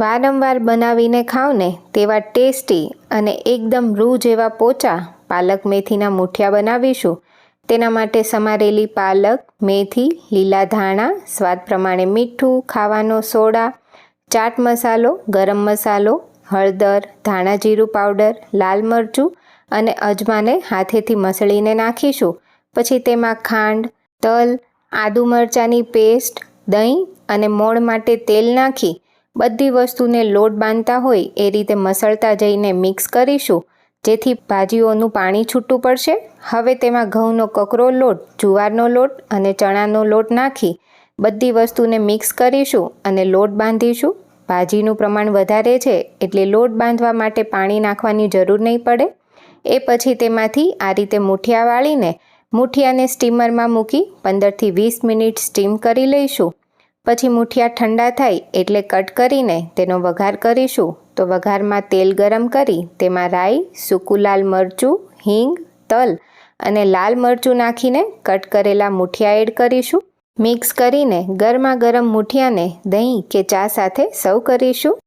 વારંવાર બનાવીને ખાવ ને તેવા ટેસ્ટી અને એકદમ રૂ જેવા પોચા પાલક મેથીના મૂઠિયા બનાવીશું. તેના માટે સમારેલી પાલક, મેથી, લીલા ધાણા, સ્વાદ પ્રમાણે મીઠું, ખાવાનો સોડા, ચાટ મસાલો, ગરમ મસાલો, હળદર, ધાણા જીરું પાવડર, લાલ મરચું અને અજમાને હાથેથી મસળીને નાખીશું. પછી તેમાં ખાંડ, તલ, આદુ મરચાંની પેસ્ટ, દહીં અને મોણ માટે તેલ નાખી બધી વસ્તુને લોટ બાંધતા હોય એ રીતે મસળતા જઈને મિક્સ કરીશું, જેથી ભાજીઓનું પાણી છૂટું પડશે. હવે તેમાં ઘઉંનો કકરો લોટ, જુવારનો લોટ અને ચણાનો લોટ નાખી બધી વસ્તુને મિક્સ કરીશું અને લોટ બાંધીશું. ભાજીનું પ્રમાણ વધારે છે એટલે લોટ બાંધવા માટે પાણી નાખવાની જરૂર નહીં પડે. એ પછી તેમાંથી આ રીતે મૂઠિયા વાળીને મૂઠિયાને સ્ટીમરમાં મૂકી પંદરથી વીસ મિનિટ સ્ટીમ કરી લઈશું. પછી મૂઠિયા ઠંડા થાય એટલે કટ કરીને તેનો વઘાર કરીશું. તો વઘારમાં તેલ ગરમ કરી તેમાં રાઈ, સૂકું લાલ મરચું, હિંગ, તલ અને લાલ મરચું નાખીને કટ કરેલા મૂઠિયા એડ કરીશું. મિક્સ કરીને ગરમા ગરમ મૂઠિયાને દહીં કે ચા સાથે સર્વ કરીશું.